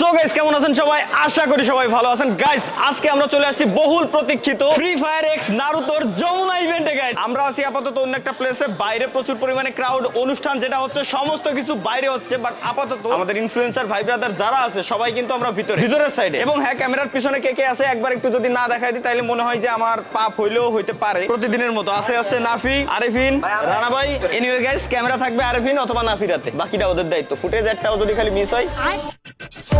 So guys কেমন আছেন সবাই? আশা করি সবাই ভালো আছেন। গাইস আজকে আমরা চলে আসছি বহুল প্রতীক্ষিত ফ্রি ফায়ার এক্স নারুতোর যমুনা ইভেন্টে গাইস আমরা আছি আপাতত অন্য একটা প্লেসে বাইরে প্রচুর পরিমাণে ক্রাউড অনুষ্ঠান যেটা হচ্ছে সমস্ত কিছু বাইরে হচ্ছে বাট আপাতত আমাদের ইনফ্লুয়েন্সার ভাই ব্রাদার যারা আছে সবাই কিন্তু আমরা ভিতরে। ভিতরের সাইডে এবং হ্যাঁ ক্যামেরার পিছনে কে কে আছে একবার একটু যদি না দেখাই দিই তাহলে মনে হয় যে আমার পাপ হইলেও হইতে পারে। প্রতিদিনের মতো। আছে আছে নাফি আরিফিন রানা ভাই। এনিওয়ে গাইস ক্যামেরা থাকবে আরিফিন অথবা নাফিরাতে। বাকিটা ওদের দায়িত্ব। ফুটেজ একটাও যদি খালি মিস হয়।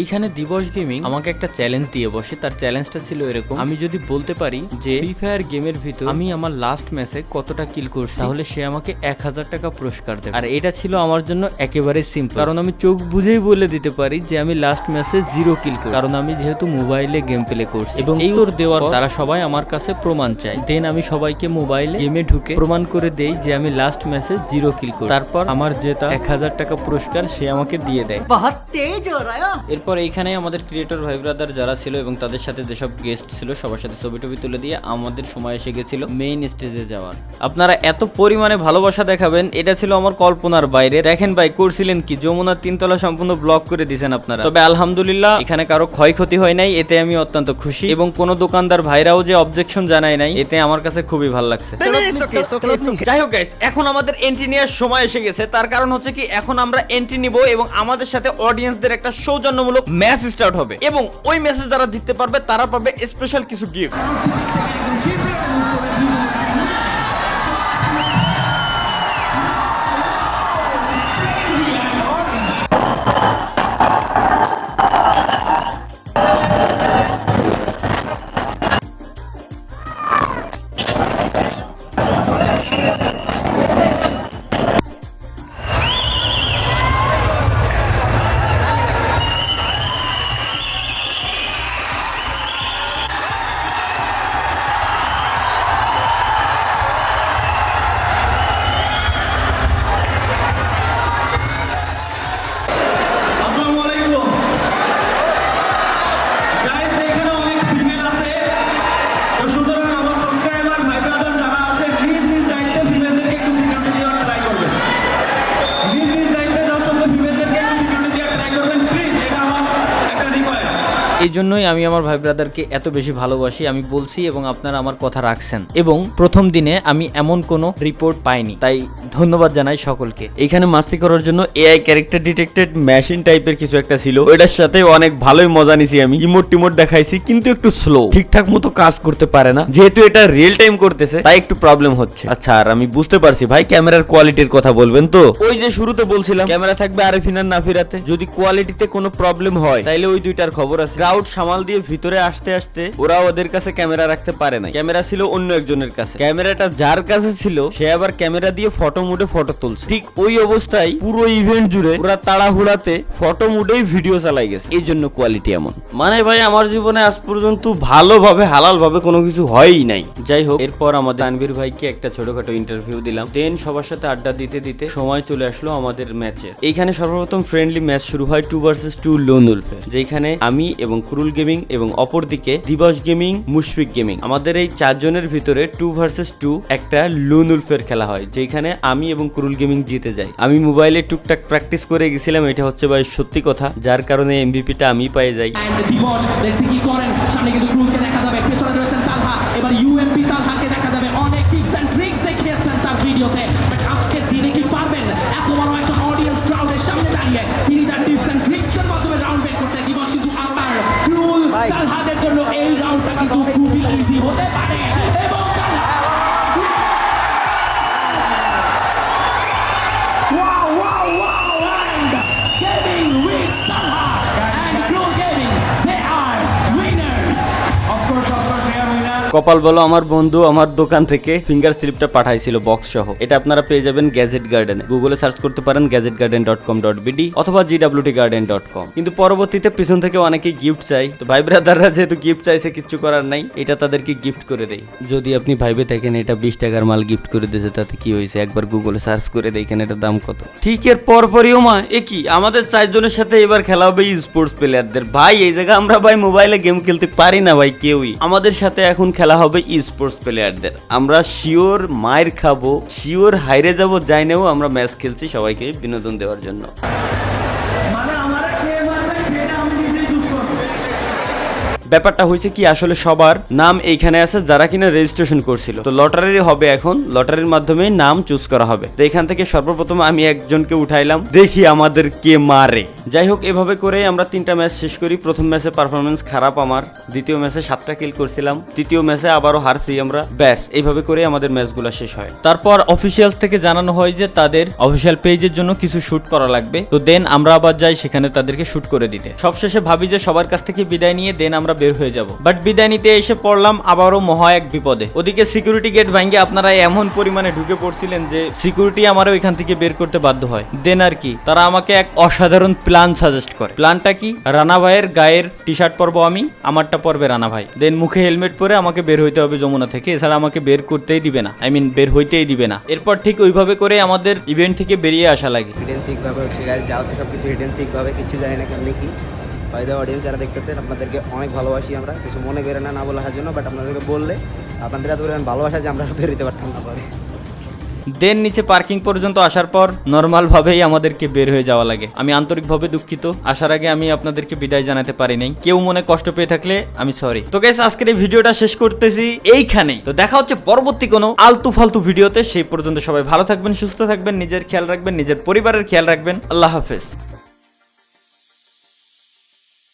এইখানে দিবস গেমিং আমাকে একটা চ্যালেঞ্জ দিয়ে বসে। তার চ্যালেঞ্জটা ছিল এরকম আমি যদি বলতে পারি যে ফ্রি ফায়ার গেমের ভিতর আমি আমার লাস্ট ম্যাচে কতটা কিল করছি তাহলে সে আমাকে এক হাজার টাকা পুরস্কার দেবে। আর এটা ছিল আমার জন্য একেবারে সিম্পল কারণ আমি চোখ বুঝেই বলে দিতে পারি যে আমি লাস্ট ম্যাচে জিরো কিল করি কারণ আমি যেহেতু মোবাইলে গেম প্লে করছি। এবং এই ওর দেওয়ার তারা সবাই আমার কাছে প্রমাণ চায়। দেন আমি সবাইকে মোবাইলে গেমে ঢুকে প্রমাণ করে দেই যে আমি লাস্ট ম্যাচে জিরো কিল করি তারপর আমার যেটা এক হাজার টাকা পুরস্কার সে আমাকে দিয়ে দেয়। এরপর তারপর এইখানে আমাদের ক্রিয়েটর ভাই ব্রাদার যারা ছিল এবং তাদের সাথে যেসব গেস্ট ছিল সবার সাথে ছবি টবি তুলে দিয়ে আমাদের সময় এসে গেছিল মেইন স্টেজে যাওয়ার। আপনারা এত পরিমাণে ভালোবাসা দেখাবেন এটা ছিল আমার কল্পনার বাইরে। দেখেন ভাই করছিলেন কি? যমুনার তিনতলা সম্পূর্ণ ব্লক করে দিয়েছেন আপনারা। তবে আলহামদুলিল্লাহ এখানে কারও ক্ষয়ক্ষতি হয় নাই এতে আমি অত্যন্ত খুশি। এবং কোন দোকানদার ভাইরাও যে অবজেকশন জানায় নাই এতে আমার কাছে খুবই ভালো লাগছে। যাই হোক গাইস এখন আমাদের এন্ট্রি নেওয়ার সময় এসে গেছে। তার কারণ হচ্ছে কি এখন আমরা এন্ট্রি নিব এবং আমাদের সাথে অডিয়েন্সদের একটা সৌজন্যমূলক ম্যাচ স্টার্ট হবে। এবং ওই ম্যাচে যারা জিততে পারবে তারা পাবে স্পেশাল কিছু গিফট এই জন্যই আমি আমার ভাই ব্রাদারকে এত বেশি ভালোবাসি আমি বলছি এবং আপনারা আমার কথা রাখছেন। এবং প্রথম দিনে আমি এমন কোনো রিপোর্ট পাইনি তাই ধন্যবাদ জানাই সকলকে। এখানে মাস্তি করার জন্য এআই ক্যারেক্টার ডিটেক্টেড মেশিন টাইপের কিছু একটা ছিল ওইটার সাথে অনেক ভালোই মজা নিছি আমি। ইমোট টিমোট দেখাইছি কিন্তু একটু স্লো ঠিকঠাক মতো কাজ করতে পারে না যেহেতু এটা রিয়েল টাইম করতেছে তাই একটু প্রবলেম হচ্ছে। আচ্ছা আর আমি বুঝতে পারছি ভাই ক্যামেরার কোয়ালিটির কথা বলবেন তো? ওই যে শুরুতে বলছিলাম ক্যামেরা থাকবে আরেফিন আর নাফিরাতে। যদি কোয়ালিটিতে কোনো প্রবলেম হয় তাইলে ওই দুইটার খবর আছে। ক্রাউড সামাল দিয়ে ভিতরে আসতে আসতে ওরা ওদের কাছে ক্যামেরা রাখতে পারে না ক্যামেরা ছিল অন্য একজনের কাছে। ক্যামেরাটা যার কাছে ছিল, সে আবার ক্যামেরা দিয়ে ফটো মুডে ফটো তুলছে। ঠিক ওই অবস্থায় পুরো ইভেন্ট জুড়ে ওরা তাড়াহুড়াতে ফটো মুডেই ভিডিও চালাই গেছে। এই জন্য কোয়ালিটি এমন। মানে ভাই, আমার জীবনে আজ পর্যন্ত ভালোভাবে হালাল ভাবে কোনো কিছু হয়ই নাই। যাই হোক, এরপর আমাদের আনবির ভাইকে একটা ছোটখাটো ইন্টারভিউ দিলাম। দেন সবার সাথে আড্ডা দিতে দিতে সময় চলে আসলো আমাদের ম্যাচে এইখানে সর্বপ্রথম ফ্রেন্ডলি ম্যাচ শুরু হয় টু ভার্সেস টু লোন উলফের যেখানে আমি এবং কুরুল গেমিং এবং অপরদিকে দিবস গেমিং, মুশফিক গেমিং। আমাদের এই চারজনের ভিতরে টু ভার্সেস টু একটা লুনুলফের উলফের খেলা হয়, যেখানে আমি এবং কুরুল গেমিং জিতে যাই। আমি মোবাইলে টুকটাক প্র্যাকটিস করে গেছিলাম, এটা হচ্ছে ভাই সত্যি কথা। যার কারণে এমবিপিটা আমি পাই যাই। দিবস, দেখছি কি করেন। কপাল বলো আমার বন্ধু আমার দোকান থেকে ফিঙ্গার স্লিপটা পাঠাইছিল বক্স সহ। এটা আপনারা পেয়ে যাবেন গ্যাজেট গার্ডেনে গুগলে সার্চ করতে পারেন gadget garden dot com dot BD অথবা জি জিডাব্লিউটি গার্ডেন ডট কম কিন্তু পরবর্তীতে পিছন থেকে অনেকেই গিফট চাই তো ভাই ব্রাদাররা যেহেতু গিফট চাইছে কিচ্ছু করার নাই এটা তাদেরকে গিফট করে দেই। যদি আপনি ভাইবে থাকেন এটা বিশ টাকার মাল গিফট করে দিয়েছে তাতে কি হয়েছে? একবার গুগলে সার্চ করে দেখেন এটা দাম কত। ঠিক এর পরপরই মা এ কি? আমাদের চারজনের সাথে এবার খেলা হবে স্পোর্টস প্লেয়ারদের ভাই এই জায়গায় আমরা ভাই মোবাইলে গেম খেলতে পারি না ভাই কেউই। আমাদের সাথে এখন খেলা হবে ই স্পোর্টস প্লেয়ারদের আমরা শিওর মায়ের খাব শিওর হাইরে যাব, যাই নেও আমরা ম্যাচ খেলছি সবাইকে বিনোদন দেওয়ার জন্য। ব্যাপারটা হয়েছে কি, আসলে সবার নাম এইখানে আছে যারা কিনা রেজিস্ট্রেশন করছিল। তো লটারি হবে এখন, লটারির মাধ্যমে নাম চুজ করা হবে। তো এখান থেকে সর্বপ্রথম আমি একজনকে উঠাইলাম, দেখি আমাদের কে মারে। যাই হোক, এভাবে করে আমরা তিনটা ম্যাচ শেষ করি। প্রথম ম্যাচে পারফরমেন্স খারাপ আমার, দ্বিতীয় ম্যাচে সাতটা কিল করছিলাম, তৃতীয় ম্যাচে আবারও হারছি আমরা। ব্যাস এইভাবে করে আমাদের ম্যাচগুলো শেষ হয়। তারপর অফিসিয়ালস থেকে জানানো হয় যে তাদের অফিসিয়াল পেজের জন্য কিছু শুট করা লাগবে। তো দেন আমরা আবার যাই সেখানে তাদেরকে শুট করে দিতে। সবশেষে ভাবি যে সবার কাছ থেকে বিদায় নিয়ে দেন আমরা বের হয়ে যাব। বাট বিদায় নিতে এসে পড়লাম আবারও মহা এক বিপদে। ওদিকে সিকিউরিটি গেট ভাঙ্গে আপনারা এমন পরিমাণে ঢুকে পড়ছিলেন যে সিকিউরিটি আমারও এখান থেকে বের করতে বাধ্য হয়। দেন আর কি, তারা আমাকে এক অসাধারণ প্ল্যান সাজেস্ট করে। প্ল্যানটা কি? রানা ভাইয়ের গায়ের টি শার্ট পরবো আমি, আমারটা পরবে রানা ভাই। দেন মুখে হেলমেট পরে আমাকে বের হইতে হবে যমুনা থেকে। এছাড়া আমাকে বের করতেই দিবে না। আই মিন বের হইতেই দিবে না। এরপর ঠিক ওইভাবে করে আমাদের ইভেন্ট থেকে বেরিয়ে আসা লাগে। হিডেন সিকভাবে হচ্ছে গাইজ যা হচ্ছে সব কিছু হিডেন সিকভাবে কিছু জানি না কেমনি কি। হয়তো অডিয়েন্স যারা দেখতেছেন, আপনাদেরকে অনেক ভালোবাসি আমরা। কিছু মনে করে না না বলার জন্য বাট আপনাদেরকে বললে, আপনাদের এত পরিমাণ ভালোবাসা যে আমরা বেরোতে পারতাম না পরে। দেন নিচে পার্কিং পর্যন্ত আসার পর নর্মাল ভাবেই আমাদেরকে বের হয়ে যাওয়া লাগে। আমি আন্তরিকভাবে দুঃখিত। আসার আগে আমি আপনাদেরকে বিদায় জানাতে পারি নাই। কেউ মনে কষ্ট পেয়ে থাকলে আমি সরি তো গাইস আজকের এই ভিডিওটা শেষ করতেছি এইখানেই। তো দেখা হচ্ছে পরবর্তী কোনো আলতু ফালতু ভিডিওতে। সেই পর্যন্ত সবাই ভালো থাকবেন, সুস্থ থাকবেন, নিজের খেয়াল রাখবেন, নিজের পরিবারের খেয়াল রাখবেন। আল্লাহ হাফেজ।